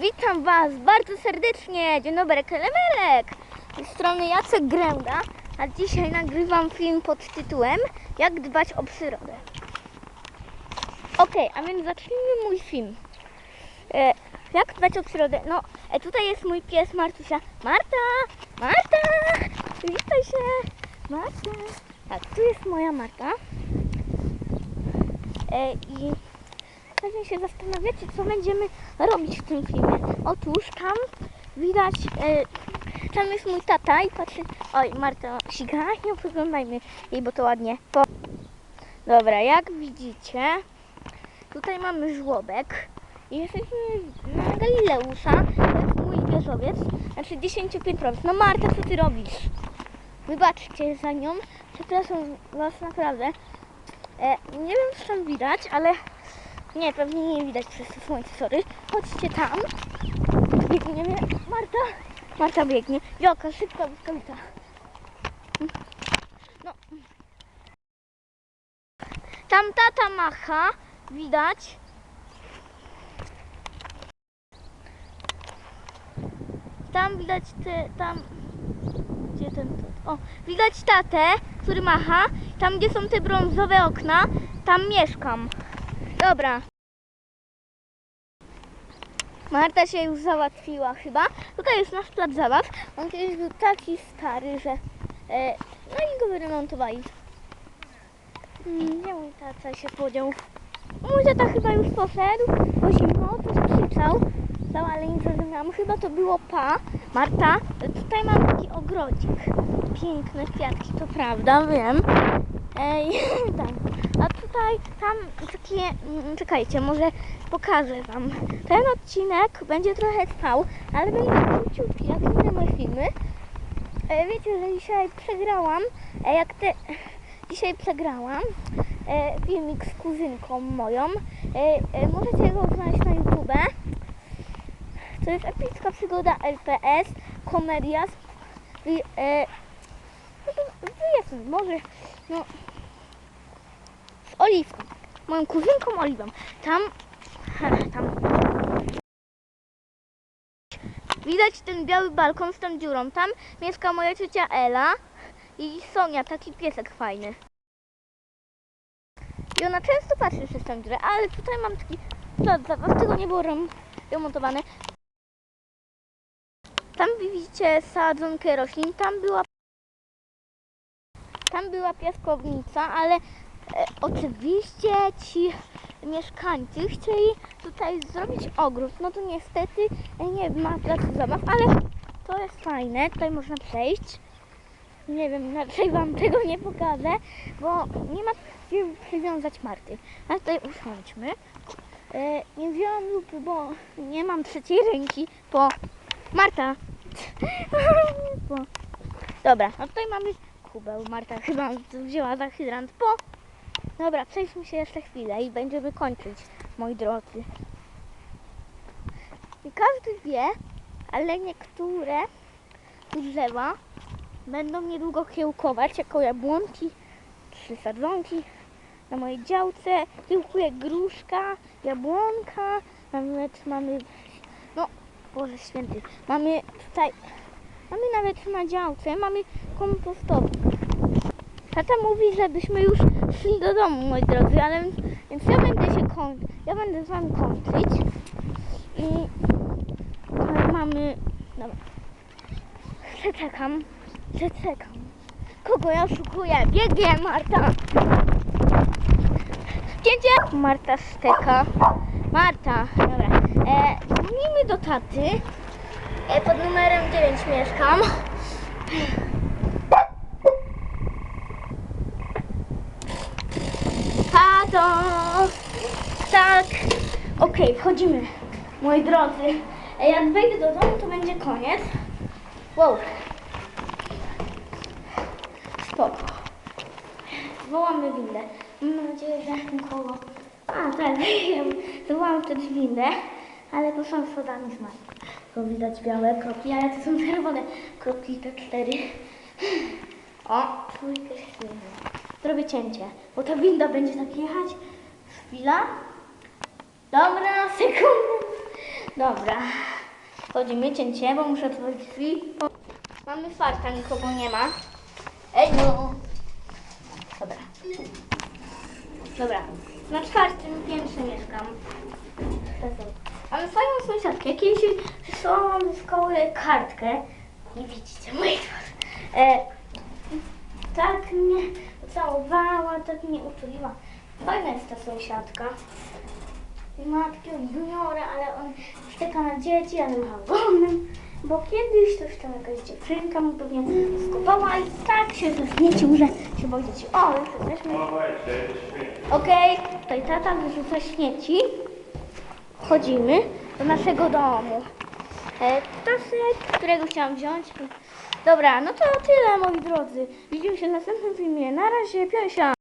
Witam Was bardzo serdecznie. Dzień dobry, Kelemelek. Z strony Jacek Gręda, a dzisiaj nagrywam film pod tytułem Jak dbać o przyrodę. Okej, a więc zacznijmy mój film. E, jak dbać o przyrodę? No, e, tutaj jest mój pies Martusia. Marta! Marta! Witaj się! Marta! Tak, tu jest moja Marta. E, I pewnie się zastanawiacie, co będziemy robić w tym filmie. Otóż tam widać, e, tam jest mój tata i patrzy, oj Marta sika, nie przyglądajmy jej, bo to ładnie. Po... Dobra, jak widzicie, tutaj mamy żłobek i jesteśmy na Galileusa, to jest mój wieżowiec, znaczy 10-piętrowiec. No Marta, co ty robisz? Wybaczcie za nią, przepraszam was naprawdę. E, nie wiem, czy tam widać, ale nie, pewnie nie widać przez to słońce, sorry. Chodźcie tam. Biegniemy. Marta. Marta biegnie. Joka, szybko, błyskawica. No. Tam tata macha. Widać. Tam widać te, tam... Gdzie ten... O, widać tatę, który macha. Tam, gdzie są te brązowe okna, tam mieszkam. Dobra. Marta się już załatwiła chyba. Tutaj jest nasz plac zabaw. On kiedyś był taki stary, że... E, no i go wyremontowali. Mm, Gdzie mój tata się podział? Mój tata chyba już poszedł, bo zimno, to krzyczał. Stał, ale nie zrozumiałam. Chyba to było pa. Marta, tutaj mam taki ogrodzik. Piękne kwiatki, to prawda, wiem. Ej, tam. Tutaj, tam takie, mm, czekajcie, może pokażę Wam. Ten odcinek będzie trochę trwał, ale będzie króciutki, jak inne moje filmy. E, wiecie, że dzisiaj przegrałam, e, jak te, dzisiaj przegrałam e, filmik z kuzynką moją. E, e, możecie go znaleźć na YouTube. To jest epicka przygoda LPS, komedia. E, no wyjaśnię, może, no, z Oliwką. Moją kuzynką Oliwą. Tam, tam. Widać ten biały balkon z tą dziurą. Tam mieszka moja ciocia Ela i Sonia, taki piesek fajny. I ona często patrzy przez tę dziurę, ale tutaj mam taki plac zabaw, tego nie było rem- remontowane. Tam widzicie sadzonkę roślin, tam była tam była piaskownica, ale oczywiście ci mieszkańcy chcieli tutaj zrobić ogród. No to niestety e, nie ma placu zabaw, ale to jest fajne. Tutaj można przejść. Nie wiem, raczej wam tego nie pokażę, bo nie ma gdzie przywiązać Marty. A tutaj usiądźmy. E, nie wzięłam lupy, bo nie mam trzeciej ręki, bo Marta. bo... Dobra, a tutaj mamy kubeł. Marta chyba wzięła za hydrant, bo... Dobra, przejdźmy się jeszcze chwilę i będziemy kończyć, moi drodzy. I każdy wie, ale niektóre drzewa będą niedługo kiełkować jako jabłonki czy sadzonki. Na mojej działce kiełkuje gruszka, jabłonka, nawet mamy, no Boże Święty, mamy tutaj, mamy nawet na działce, mamy kompostownik. Tata mówi, żebyśmy już szli do domu, moi drodzy, ale więc ja będę się koń, ja będę z wami kończyć. I mamy, dobra, przeczekam, przeczekam. Kogo ja oszukuję? Biegnie Marta. Cięcie! Marta steka. Marta, dobra. E, do taty. E, pod numerem 9 mieszkam. Tato! Tak. Okej, wchodzimy. Moi drodzy, jak wejdę do domu, to będzie koniec. Wow. Spoko. Zwołamy windę. Mam nadzieję, że nikogo... A, tak, wiem. Zwołam też windę, ale to są sodami z matką. Tu widać białe kropki, ale to są czerwone kropki, te cztery. O, trójkę śniegu. Zrobię cięcie, bo ta winda będzie tak jechać. Chwila. Dobra, sekundę. Dobra. Wchodzimy cięcie, bo muszę otworzyć drzwi. Mamy farta, nikogo nie ma. Ej no. Dobra. Dobra. Na czwartym piętrze mieszkam. Mamy fajną sąsiadkę. Kiedyś przysłałam do szkoły kartkę. Nie widzicie mojej twarzy. E, tak mnie całowała, tak mnie uczuliła. Fajna jest ta sąsiadka. Ma takiego juniora, ale on czeka na dzieci, ale ma wolnym. Bo kiedyś coś tam jakaś dziewczynka mu pewnie skupała i tak się zaśmiecił, że się boi dzieci. O, już jesteśmy. Okej, tutaj tata wyrzuca śmieci. Wchodzimy do naszego domu. E, Ptasek, którego chciałam wziąć. Dobra, no to tyle moi drodzy. Widzimy się w następnym filmie. Na razie, piąsia.